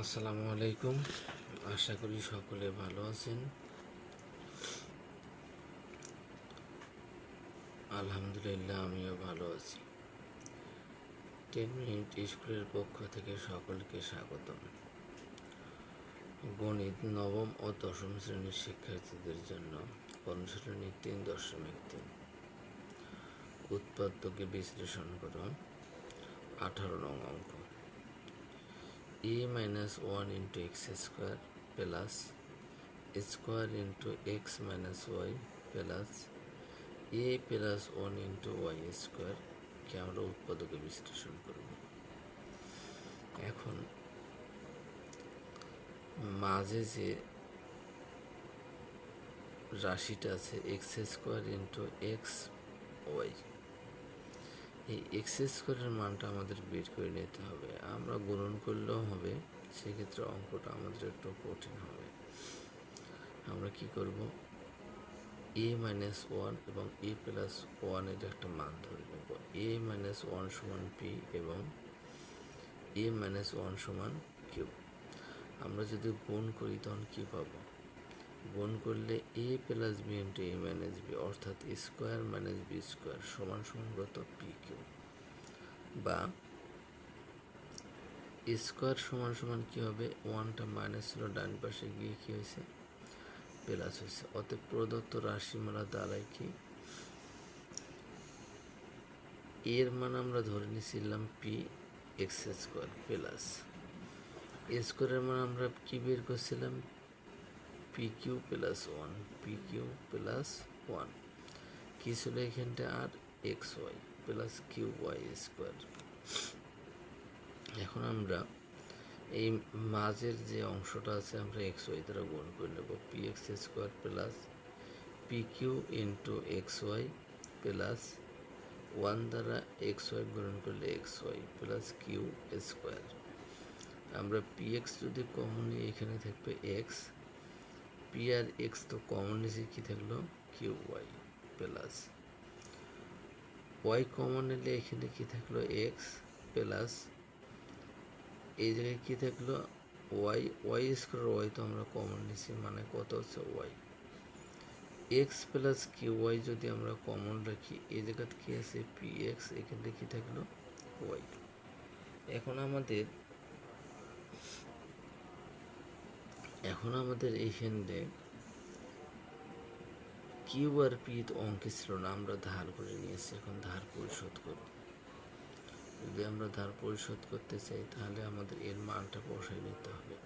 আসসালামু আলাইকুম। আশা করি সকলে ভালো আছেন। আলহামদুলিল্লাহ, আমিও ভালো আছি। টেন মিনিট স্কুলের পক্ষ থেকে সকলকে স্বাগতম। গণিত নবম ও দশম শ্রেণির শিক্ষার্থীদের জন্য অনুশীলনী তিন দশমিক তিন। উৎপাদ্যকে বিশ্লেষণ করো। আঠারো নং অঙ্ক। A minus 1 into x square plus square into x minus y plus a plus 1 into y square কে আমরা উৎপাদকে বিশ্লেষণ করব এখন মাঝে যে রাশিটা আছে x square into x y এই এক্স স্কোয়ারের মানটা আমাদের বের করে নিতে হবে। আমরা গুণন করলেও হবে, সেক্ষেত্রে অঙ্কটা আমাদের একটু কঠিন হবে। আমরা কি করব? এ মাইনাস ওয়ান এবং এ প্লাস ওয়ানের একটা মান ধরে নেব। এ মাইনাস ওয়ান সমান পি এবং এ মাইনাস ওয়ান সমান কিউ আমরা যদি গুণ করি তখন কী পাবো? গুণ করলে a plus b into a minus b, অর্থাৎ স্কোয়ার মাইনাস বি স্কোয়ার সমান সমান কত পি কিউ। বা স্কোয়ার সমান সমান কী হবে? ওয়ানটা মাইনাস ছিল ডান পাশে গিয়ে কী হয়েছে? প্লাস হয়েছে। অতএব প্রদত্ত রাশিমালা দ্বারাই কি এর মান আমরা ধরে নিয়েছিলাম পি এক্স স্কোয়ার প্লাস স্কোয়ারের মান আমরা কি বের করছিলাম? P plus one p q plus one কী ছিল এখানটা? আর x y plus q y square এখন আমরা এই মাঝের যে অংশটা আছে, আমরা এক্স ওয়াই দ্বারা গুণ করে নেব। P x square plus p q into x y plus one দ্বারা এক্স ওয়াই গুণন করলে x y plus q square আমরা পি এক্স যদি কমন এখানে থাকবে এক্স পি আর এক্স তো কমন নিচে কী থাকল? Q y plus y common নিলে এখানে কী থাকল? এক্স প্লাস এই জায়গায় কী থাকল? ওয়াই ওয়াই স্কোয়ার ওয়াই তো আমরা কমন নিছি মানে কত হচ্ছে y x plus q y যদি আমরা কমন রাখি, এই জায়গাতে কী আছে? পি এক্স এখানে কী থাকল? ওয়াই এখন আমাদের এখন আমাদের এইখানে কিউ আর পি তো অঙ্কে ছিল না, আমরা ধার করে নিয়েছি, এখন ধার পরিশোধ করব যদি আমরা ধার পরিশোধ করতে চাই, তাহলে আমাদের এর মানটা বসাই নিতে হবে।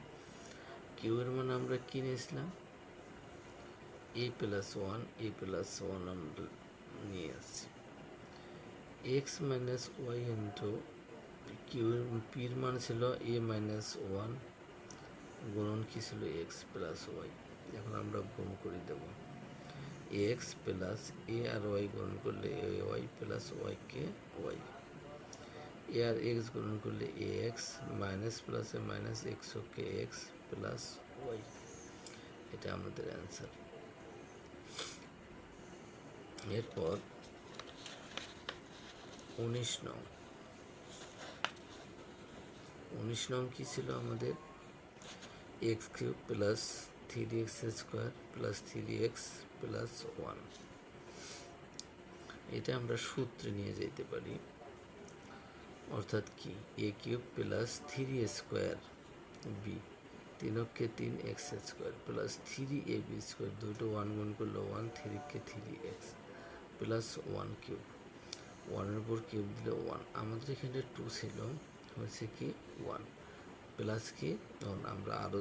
কিউ এর মান আমরা কি নিয়েছিলাম? A plus one a plus one আমরা নিয়ে আসছি। X minus y into q পির মান ছিল এ মাইনাস ওয়ান গুণন কী ছিল? এক্স প্লাস ওয়াই এখন আমরা গুণ করে দেব। এক্স প্লাস এ আর ওয়াই গুণন করলে এ ওয়াই প্লাস ওয়াই কে ওয়াই এ আর এক্স গুণন করলে a x minus plus a minus x K x plus y এটা আমাদের অ্যান্সার এরপর উনিশ নং। উনিশ নং কী ছিল আমাদের? X cube plus three x square plus three x plus one. এটা আমরা সূত্রে নিয়ে যেতে পারি। অর্থাৎ কি? A cube plus three square b তিনকে তিন x square plus three a b square দুটো ওয়ান গুণ করলে one থ্রিকে three x plus one cube. ওয়ানের উপর কিউব দিলে ওয়ান। আমাদের এখানে টু ছিল হচ্ছে কি? ওয়ান। প্লাস কি তখন আমরা আরও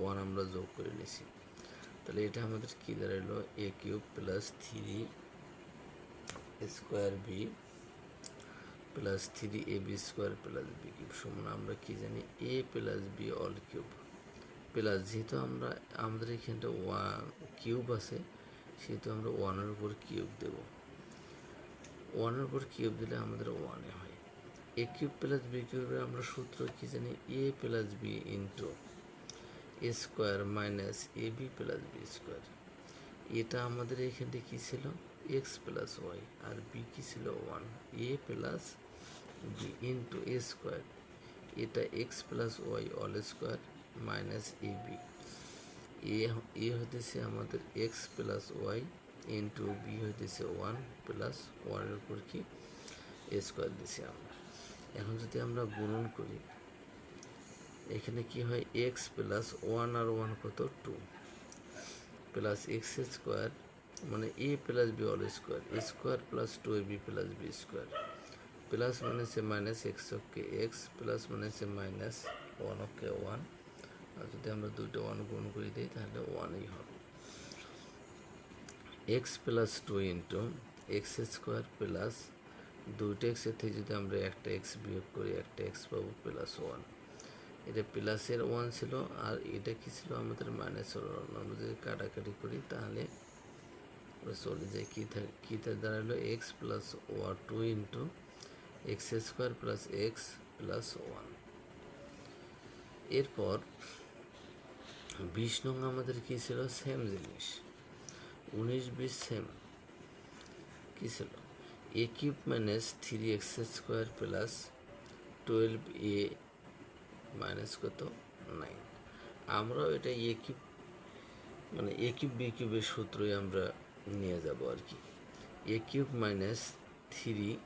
ওয়ান আমরা যোগ করে নিছি তাহলে এটা আমাদের কী দাঁড়াল? A cube plus three square b plus three a b square plus b cube সমান আমরা কি জানি? A plus b all cube plus যেহেতু আমরা, আমাদের এখানটা ওয়ান কিউব আছে, সেহেতু আমরা ওয়ানের উপর কিউব দেব। ওয়ানের উপর কিউব দিলে আমাদের ওয়ানে হয়। এ কিউব প্লাস বি কিউবের আমরা সূত্র কি জানি? A plus b into a square minus a b plus b square এটা আমাদের এখানে কী ছিল? এক্স প্লাস ওয়াই আর বি কী ছিল? One a plus b into a square এটা x plus y all square minus a b a হইতেছে আমাদের x plus y into b হইতেছে ওয়ান প্লাস ওয়ানের উপর কি? এ স্কোয়ার দিছি আমরা। এখন যদি আমরা গুণন করি, এখানে কি হয়? এক্স প্লাস ওয়ান আর ওয়ান কত? টু প্লাস এক্স স্কোয়ার মানে a plus b all square square plus two a b plus b square plus মানে হচ্ছে মাইনাস এক্স অফকে এক্স প্লাস মানে হচ্ছে মাইনাস ওয়ান অফকে ওয়ান আর যদি আমরা দুইটা ওয়ান গুণ করে দিই, তাহলে ওয়ানই হবে। X plus two into x square plus দুইটা এক্সের থেকে যদি আমরা একটা এক্স বিয়োগ করি, একটা এক্স পাবো প্লাস ওয়ান এটা প্লাসের ওয়ান ছিল আর এটা কি ছিল? আমাদের মাইনাসের ওয়ান আমরা যদি কাটাকাটি করি তাহলে চলে যাই। কী থাকে কীতে দাঁড়াল? X plus one two into x square plus x plus one এরপর বিশ নং আমাদের কী ছিল? সেম জিনিস। উনিশ বিশ সেম কী ছিল? A cube minus three x square plus twelve a minus কত? নাইন আমরাও এটা এ মানে এ কিউব বি কিউবের সূত্রই আমরা নিয়ে যাব আর কি। এ কিউব মাইনাস থ্রি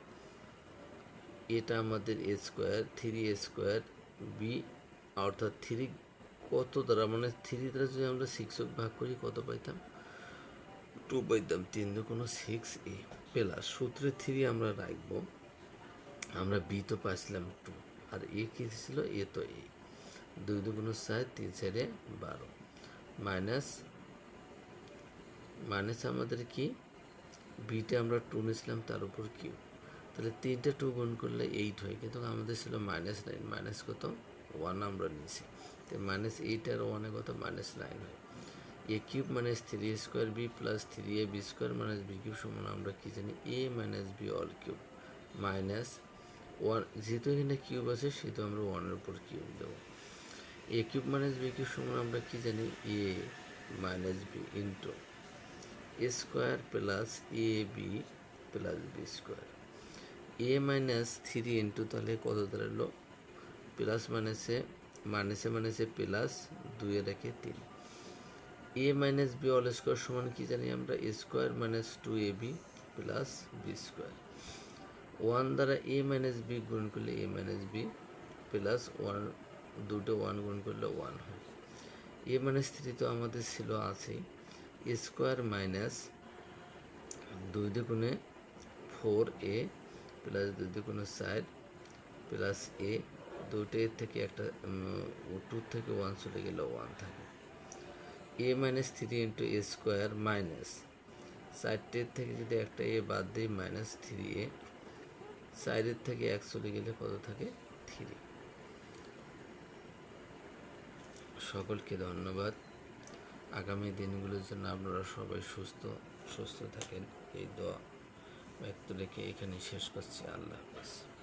এটা আমাদের a square three a square b অর্থাৎ থ্রি কত দ্বারা? মানে থ্রি দ্বারা যদি আমরা সিক্স ভাগ করি, কত পাইতাম? টু পাইতাম। তিন কোনো সিক্স এ প্লাস সূত্রে থ্রি আমরা রাখব। আমরা বি তো পাইছিলাম টু, আর এ কি ছিল? এ তো এ। দুই দুগুণ চার, তিন চারে বারো। মাইনাস মাইনাস আমাদের কি? বিটা আমরা টু নিয়েছিলাম, তার উপর কিউ। তাহলে তিনটে টু গুণ করলে এইট হয়, কিন্তু আমাদের ছিল মাইনাস নাইন। মাইনাস কত? ওয়ান আমরা নিয়েছি। তো মাইনাস এইট আর ওয়ানে কত? মাইনাস নাইন হয়। A cube minus three square b plus three a b square minus b cube সমান আমরা কী জানি? A minus b all cube minus one যেহেতু এখানে কিউব আছে, সেহেতু আমরা ওয়ানের উপর কিউব দেবো। A cube minus b cube সমান আমরা কী জানি? A minus b into a square plus a b plus b square a minus three into তাহলে কত দাঁড়াল? প্লাস মাইনাসে মাইনাসে মাইনাসে প্লাস দুইয়ে রেখে তিন। A minus b all square সমান কি জানি আমরা? A square minus two a b plus b square one দ্বারা এ মাইনাস বি গুণ করলে a minus b plus one দুটো ওয়ান গুণ করলে ওয়ান হয়। এ মাইনাস থ্রি তো আমাদের ছিল আছেই। এ স্কোয়ার মাইনাস দুই দুগুণে ফোর এ প্লাস দুই দুগুণে চার প্লাস এ দুটো থেকে একটা টু থেকে ওয়ান চলে গেলে ওয়ান থাকে। A minus three into a square minus চারটের থেকে যদি একটা এ বাদ দিই মাইনাস থ্রি এ চারের থেকে এক চলে গেলে কত থাকে? থ্রি সকলকে ধন্যবাদ। আগামী দিনগুলোর জন্য আপনারা সবাই সুস্থ সুস্থ থাকেন। এই দোয়া ব্যক্ত রেখে এখানে শেষ করছি। আল্লাহ হাফেজ।